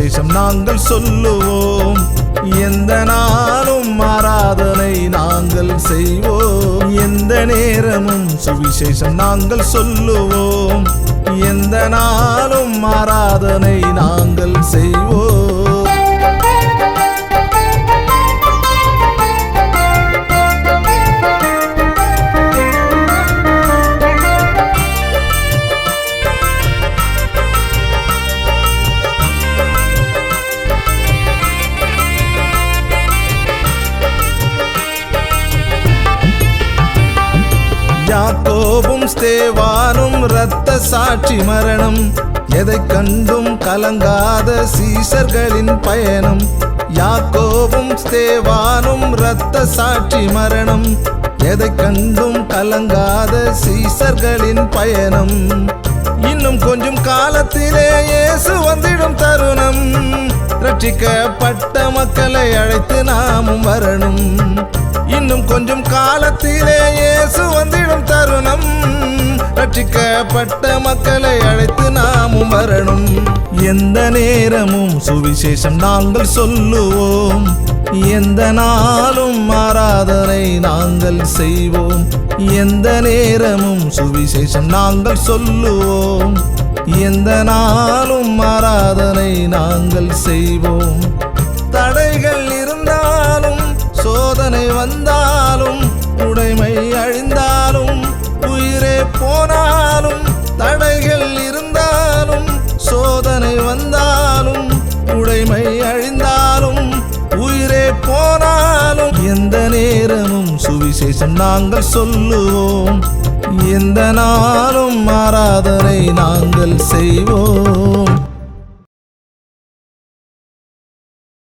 சுவிசேஷம் நாங்கள் சொல்லுவோம். எந்த நாளும் ஆராதனை நாங்கள் செய்வோம். எந்த நேரமும் சுவிசேஷம் நாங்கள் சொல்லுவோம். எந்த நாளும் ஆராதனை நாங்கள் செய்வோம். யாக்கோபும் வாரும் இரத்த சாட்சி மரணம். எதை கண்டும் கலங்காத சீசர்களின் பயணம். யாக்கோவும் ஸ்தேவானும் இரத்த சாட்சி மரணம். எதை கண்டும் கலங்காத சீசர்களின் பயணம். இன்னும் கொஞ்சம் காலத்திலே இயேசு வந்திடும் தருணம். ரட்சிக்கப்பட்ட மக்களை அழைத்து நாமும் வரணும். இன்னும் கொஞ்சம் காலத்திலே இயேசு ரட்சிக்கப்பட்ட மக்களை அழைத்து நாமும் வரணும். எந்த நேரமும் சுவிசேஷம் நாங்கள் சொல்லுவோம். எந்த நாளும் ஆராதனை நாங்கள் செய்வோம். எந்த நேரமும் சுவிசேஷம் நாங்கள் சொல்லுவோம். எந்த நாளும் ஆராதனை நாங்கள் செய்வோம். தடைகள் இருந்தாலும் சோதனை வந்தாலும் உடைமை அழிந்தாலும் உயிரே போனால் வந்தாலும் தடைகள் இருந்தாலும் சோதனை வந்தாலும் உடைமை அழிந்தாலும் உயிரே போனாலும் எந்த நேரமும் சுவிசேஷம் நாங்கள் சொல்லுவோம். எந்த நாளும் ஆராதனை நாங்கள் செய்வோம்.